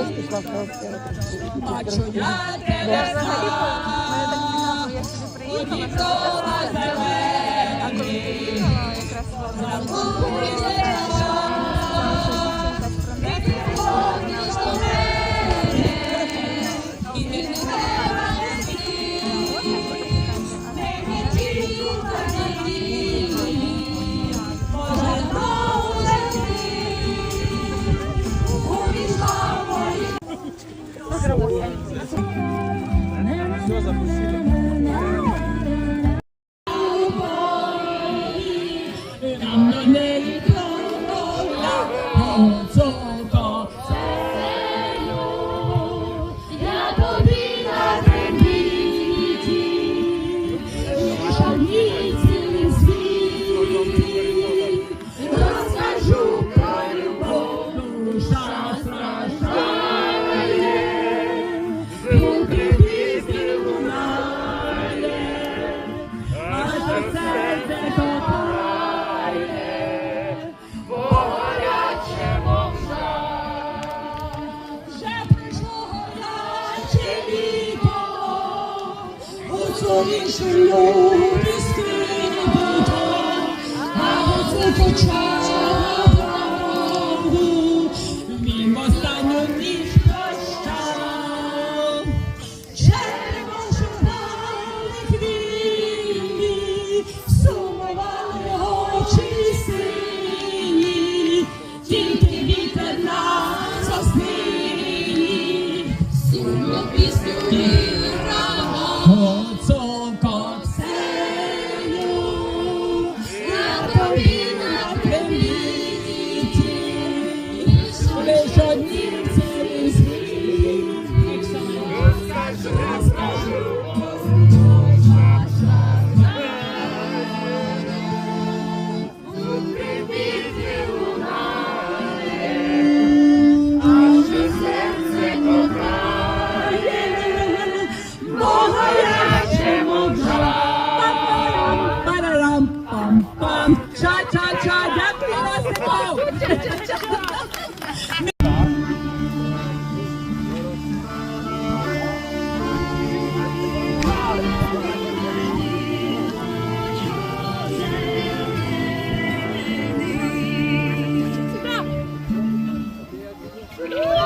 теж пішла в хелсферу. А чуя тебе знала, і хто на землі, gostoso é a. 소리 질러 лиш однім цілий світ. Ча-ча-ча, дякую, Васику! Really?